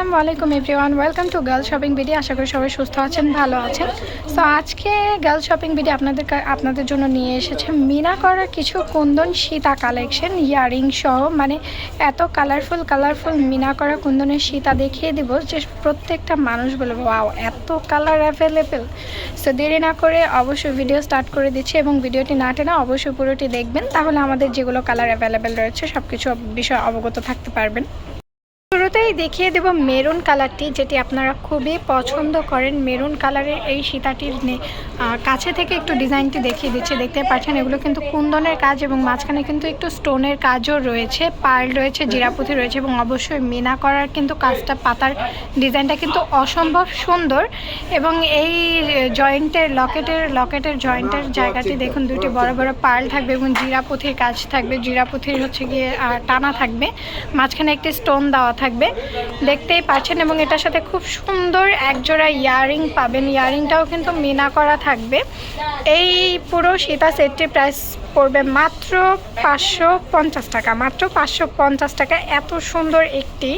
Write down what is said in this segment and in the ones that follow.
আসসালামু আলাইকুম everyone, welcome to girl shopping video. আশা করি সবাই সুস্থ আছেন, ভালো আছেন। সো আজকে গার্ল শপিং ভিডিও আপনাদের আপনাদের জন্য নিয়ে এসেছে মিনা করার কিছু কুন্দন সীতা কালেকশন ইয়ারিং সহ মানে এত কালারফুল কালারফুল মিনা করা কুন্দনের সীতা দেখিয়ে দিব যে প্রত্যেকটা মানুষ বলে ওয়াও এত কালার অ্যাভেলেবেল সো দেরি না করে অবশ্যই ভিডিও স্টার্ট করে দিচ্ছি এবং ভিডিওটি না টেনে অবশ্যই পুরোটি দেখবেন। তাহলে আমাদের যেগুলো কালার অ্যাভেলেবেল রয়েছে সব কিছু বিষয়ে অবগত থাকতে পারবেন। শুরুতেই দেখিয়ে দেব মেরুন কালারটি, যেটি আপনারা খুবই পছন্দ করেন। মেরুন কালারের এই সীতাটির কাছে থেকে একটু ডিজাইনটি দেখিয়ে দিচ্ছি। দেখতে পাচ্ছেন, এগুলো কিন্তু কুন্দনের কাজ এবং মাঝখানে কিন্তু একটু স্টোনের কাজও রয়েছে, পার্ল রয়েছে জিরাপুথি রয়েছে এবং অবশ্যই মিনা করার কিন্তু কাজটা, পাতার ডিজাইনটা কিন্তু অসম্ভব সুন্দর এবং এই জয়েন্টের লকেটের লকেটের জয়েন্টের জায়গাটি দেখুন, দুটি বড় বড় পার্ল থাকবে এবং জিরাপুথির কাজ থাকবে। জিরাপুথির হচ্ছে গিয়ে টানা থাকবে। মাঝখানে একটি স্টোন দেওয়া থাকবে। দেখতেই পাচ্ছেন এবং এটার সাথে খুব সুন্দর একজোড়া ইয়াররিং পাবেন। ইয়ারিংটাও কিন্তু মিনা করা থাকবে। এই পুরো সীতা সেটটির প্রাইস পড়বে মাত্র পাঁচশো পঞ্চাশ টাকা। মাত্র পাঁচশো পঞ্চাশ টাকা এত সুন্দর একটি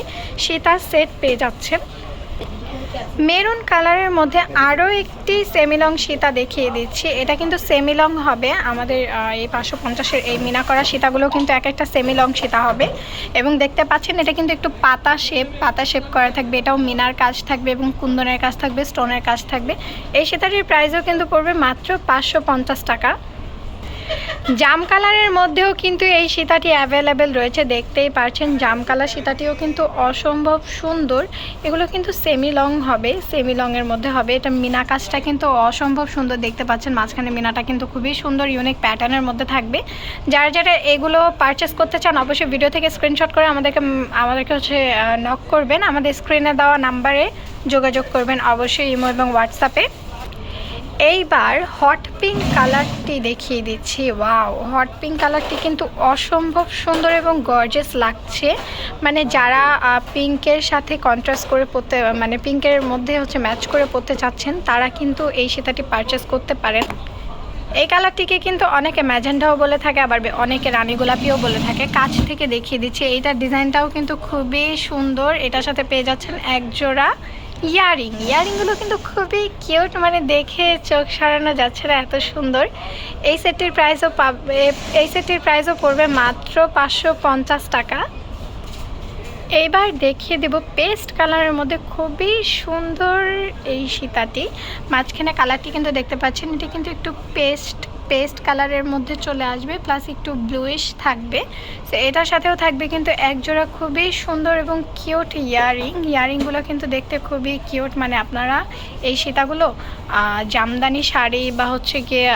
সীতা সেট পেয়ে যাচ্ছেন। মেরুন কালারের মধ্যে আরও একটি সেমিলং সীতা দেখিয়ে দিচ্ছি। এটা কিন্তু সেমিলং হবে। আমাদের এই পাঁচশো পঞ্চাশের এই মিনা করা সীতাগুলো কিন্তু এক একটা সেমিলং সীতা হবে। এবং দেখতে পাচ্ছেন এটা কিন্তু একটু পাতা শেপ পাতা শেপ করা থাকবে। এটাও মিনার কাজ থাকবে এবং কুন্দনের কাজ থাকবে, স্টোনের কাজ থাকবে। এই সীতাটির প্রাইসও কিন্তু পড়বে মাত্র পাঁচশো পঞ্চাশ টাকা। জাম কালারের মধ্যেও কিন্তু এই সীতাটি অ্যাভেলেবেল রয়েছে, দেখতেই পারছেন। জাম কালার সীতাটিও কিন্তু অসম্ভব সুন্দর। এগুলো কিন্তু সেমি লং হবে সেমি লংয়ের মধ্যে হবে। এটা মিনা কাজটা কিন্তু অসম্ভব সুন্দর দেখতে পাচ্ছেন। মাঝখানে মিনাটা কিন্তু খুবই সুন্দর ইউনিক প্যাটার্নের মধ্যে থাকবে। যারা যারা এগুলো পারচেস করতে চান, অবশ্যই ভিডিও থেকে স্ক্রিনশট করে আমাদেরকে আমাদেরকে হচ্ছে নক করবেন। আমাদের স্ক্রিনে দেওয়া নাম্বারে যোগাযোগ করবেন অবশ্যই ইমো এবং হোয়াটসঅ্যাপে এইবার হট পিঙ্ক কালারটি দেখিয়ে দিচ্ছি। ওয়াও হট পিঙ্ক কালারটি কিন্তু অসম্ভব সুন্দর এবং গর্জেস লাগছে। মানে যারা পিঙ্কের সাথে কন্ট্রাস্ট করে পরতে মানে পিঙ্কের মধ্যে হচ্ছে ম্যাচ করে পরতে চাচ্ছেন, তারা কিন্তু এই সীতাটি পারচেস করতে পারেন। এই কালারটিকে কিন্তু অনেকে ম্যাজেন্ডাও বলে থাকে, আবার অনেকে রানী গোলাপিও বলে থাকে। কাছ থেকে দেখিয়ে দিচ্ছি, এইটার ডিজাইনটাও কিন্তু খুবই সুন্দর। এটার সাথে পেয়ে যাচ্ছেন এক জোড়া ইয়ারিং, ইয়ারিংগুলো কিন্তু খুবই কিউট মানে দেখে চোখ সরানো যাচ্ছে না, এত সুন্দর। এই সেটটির প্রাইসও পাবে এই সেটটির প্রাইসও পড়বে মাত্র পাঁচশো পঞ্চাশ টাকা। এইবার দেখিয়ে দেব পেস্ট কালারের মধ্যে খুবই সুন্দর এই সীতাটি। মাঝখানে কালারটি কিন্তু দেখতে পাচ্ছেন, এটি কিন্তু একটু পেস্ট পেস্ট কালারের মধ্যে চলে আসবে প্লাস একটু ব্লুইশ থাকবে। সো এটার সাথেও থাকবে কিন্তু একজোড়া খুবই সুন্দর এবং কিউট ইয়ারিং। ইয়ারিংগুলো কিন্তু দেখতে খুবই কিউট মানে আপনারা এই সীতাগুলো জামদানি শাড়ি বা হচ্ছে গিয়ে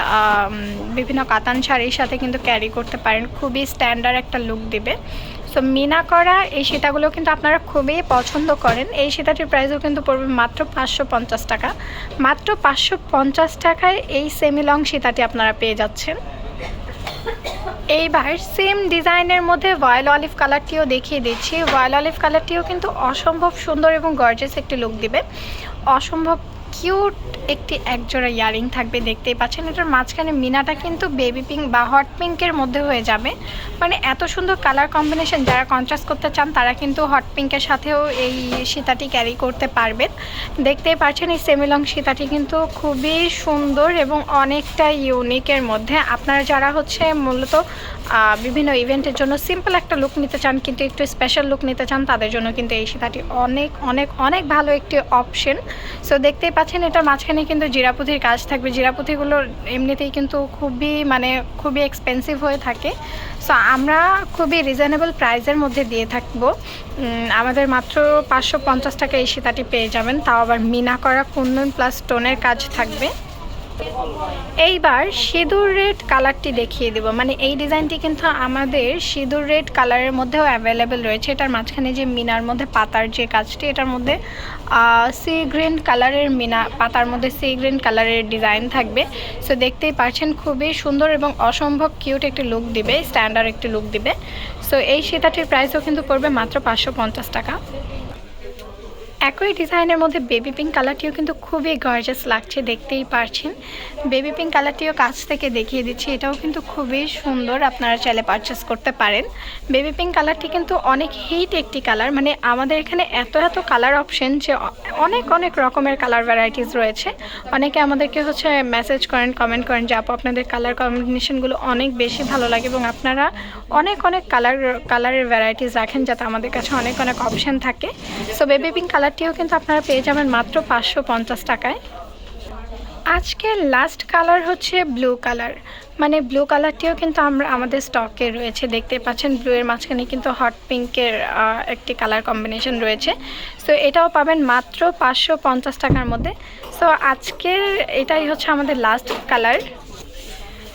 বিভিন্ন কাতান শাড়ির সাথে কিন্তু ক্যারি করতে পারেন। খুবই স্ট্যান্ডার্ড একটা লুক দিবে। সো মিনা করা এই সীতাগুলো কিন্তু আপনারা খুবই পছন্দ করেন। এই সীতাটির প্রাইসও কিন্তু পড়বে মাত্র পাঁচশো পঞ্চাশ টাকা। মাত্র পাঁচশো পঞ্চাশ টাকায় এই সেমি লং সীতাটি আপনারা পেয়ে যাচ্ছেন। এইবার সেম ডিজাইনের মধ্যে ভয়েল অলিভ কালারটিও দেখিয়ে দিচ্ছি। ভয়েল অলিভ কালারটিও কিন্তু অসম্ভব সুন্দর এবং গর্জেস একটি লুক দিবে। অসম্ভব কিউট একটি একজোড়া ইয়ারিং থাকবে, দেখতেই পাচ্ছেন। এটার মাঝখানে মিনাটা কিন্তু বেবি পিঙ্ক বা হট পিঙ্কের মধ্যে হয়ে যাবে। মানে এত সুন্দর কালার কম্বিনেশন যারা কন্ট্রাস্ট করতে চান, তারা কিন্তু হট পিঙ্কের সাথেও এই সীতাটি ক্যারি করতে পারবেন। দেখতেই পাচ্ছেন, এই সেমিলং সীতাটি কিন্তু খুবই সুন্দর এবং অনেকটা ইউনিকের মধ্যে। আপনারা যারা হচ্ছে মূলত বিভিন্ন ইভেন্টের জন্য সিম্পল একটা লুক নিতে চান, কিন্তু একটু স্পেশাল লুক নিতে চান, তাদের জন্য কিন্তু এই সীতাটি অনেক অনেক অনেক ভালো একটি অপশন সো দেখতেই পাচ্ছেন, এটার মাঝখানে কিন্তু জিরাপুথির কাজ থাকবে। জিরাপুথিগুলো এমনিতেই কিন্তু খুবই মানে খুবই এক্সপেন্সিভ হয়ে থাকে। সো আমরা খুবই রিজনেবল প্রাইসের মধ্যে দিয়ে থাকব। আমাদের মাত্র পাঁচশো পঞ্চাশ টাকা এই সীতাটি পেয়ে যাবেন। তাও আবার মিনা করা কুন্দন প্লাস স্টোনের কাজ থাকবে। এইবার সিঁদুর রেড কালারটি দেখিয়ে দেবো। মানে এই ডিজাইনটি কিন্তু আমাদের সিঁদুর রেড কালারের মধ্যেও অ্যাভেলেবেল রয়েছে। এটার মাঝখানে যে মিনার মধ্যে পাতার যে কাজটি, এটার মধ্যে সি গ্রিন কালারের মিনা, পাতার মধ্যে সি গ্রিন কালারের ডিজাইন থাকবে। সো দেখতেই পারছেন খুবই সুন্দর এবং অসম্ভব কিউট একটি লুক দিবে স্ট্যান্ডার্ড একটি লুক দিবে। সো এই সীতাটির প্রাইসও কিন্তু পড়বে মাত্র পাঁচশো পঞ্চাশ টাকা। একই ডিজাইনের মধ্যে বেবি পিঙ্ক কালারটিও কিন্তু খুবই গর্জাস লাগছে, দেখতেই পারছেন। বেবি পিঙ্ক কালারটিও কাছ থেকে দেখিয়ে দিচ্ছি, এটাও কিন্তু খুবই সুন্দর, আপনারা চাইলে পারচেস করতে পারেন। বেবি পিঙ্ক কালারটি কিন্তু অনেক হিট একটি কালার মানে আমাদের এখানে এত এত কালার অপশন যে অনেক অনেক রকমের কালার ভ্যারাইটিস রয়েছে। অনেকে আমাদেরকে হচ্ছে মেসেজ করেন কমেন্ট করেন যে, আপু, আপনাদের কালার কম্বিনেশনগুলো অনেক বেশি ভালো লাগে এবং আপনারা অনেক অনেক কালার কালারের ভ্যারাইটিস রাখেন যাতে আমাদের কাছে অনেক অনেক অপশন থাকে। সো বেবি পিঙ্ক কালারটিও কিন্তু আপনারা পেয়ে যাবেন মাত্র পাঁচশো পঞ্চাশ টাকায়। আজকে লাস্ট কালার হচ্ছে ব্লু কালার মানে ব্লু কালারটিও কিন্তু আমরা, আমাদের স্টকে রয়েছে। দেখতে পাচ্ছেন ব্লু এর মাঝখানে কিন্তু হট পিঙ্কের একটি কালার কম্বিনেশন রয়েছে। সো এটাও পাবেন মাত্র পাঁচশো পঞ্চাশ টাকার মধ্যে। সো আজকের, এটাই হচ্ছে আমাদের লাস্ট কালার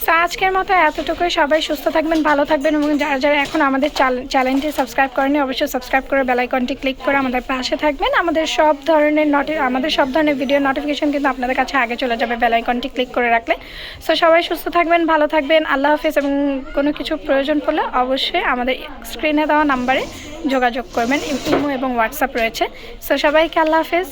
তো আজকের মতো এতটুকুই। সবাই সুস্থ থাকবেন, ভালো থাকবেন এবং যারা যারা এখন আমাদের চ্যানেলটি সাবস্ক্রাইব করেনি অবশ্যই সাবস্ক্রাইব করে বেলাইকনটি ক্লিক করে আমাদের পাশে থাকবেন। আমাদের সব ধরনের নোটি আমাদের সব ধরনের ভিডিও নোটিফিকেশন কিন্তু আপনাদের কাছে আগে চলে যাবে বেলাইকনটি ক্লিক করে রাখলে। সো সবাই সুস্থ থাকবেন, ভালো থাকবেন, আল্লাহ হাফিজ এবং কোনো কিছু প্রয়োজন পড়লে অবশ্যই আমাদের স্ক্রিনে দেওয়া নাম্বারে যোগাযোগ করবেন। ইমো এবং হোয়াটসঅ্যাপ রয়েছে। সো সবাইকে আল্লাহ হাফিজ।